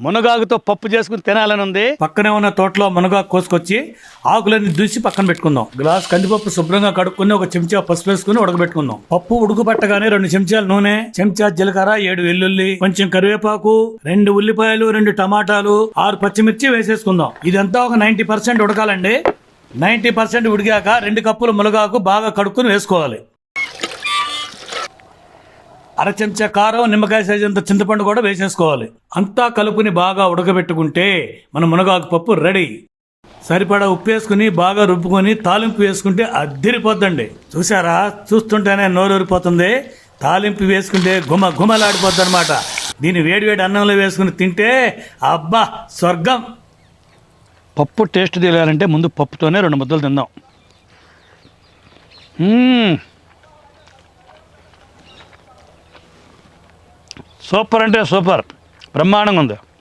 మునగాకుతో పప్పు చేసుకుని తినాలని ఉంది. పక్కనే ఉన్న తోటలో మునగాకు కోసుకొచ్చి ఆకులన్నీ దూసి పక్కన పెట్టుకుందాం. గ్లాస్ కందిపప్పు శుభ్రంగా కడుక్కుని ఒక చెంచా పసుపు వేసుకుని ఉడకబెట్టుకుందాం. పప్పు ఉడుకు రెండు చెంచాలు నూనె చెంచా జీలకర్ర ఏడు వెల్లుల్లి కొంచెం కరివేపాకు రెండు ఉల్లిపాయలు రెండు టమాటాలు ఆరు పచ్చిమిర్చి వేసేసుకుందాం. ఇదంతా ఒక నైంటీ పర్సెంట్ ఉడకాలండి. నైన్టీ పర్సెంట్ ఉడికాక రెండు కప్పులు మునగాకు బాగా కడుక్కుని వేసుకోవాలి. అర చెంచా కారం నిమ్మకాయ సైజ్ అంత చింతపండు కూడా వేసేసుకోవాలి. అంతా కలుపుని బాగా ఉడకబెట్టుకుంటే మన మునగాకు పప్పు రెడీ. సరిపడా ఉప్పు వేసుకుని బాగా రుబ్బుకొని తాలింపు వేసుకుంటే అద్దిరిపోద్దండి. చూసారా చూస్తుంటేనే నోరూరిపోతుంది. తాలింపు వేసుకుంటే గుమ గుమలాడిపోద్ది అనమాట దీన్ని వేడివేడి అన్నంలో వేసుకుని తింటే అబ్బా స్వర్గం! పప్పు టేస్ట్ తెలియాలంటే ముందు పప్పుతోనే రెండు ముద్దలు తిందాం. సూపర్ అంటే సూపర్. బ్రహ్మాండంగా ఉంది.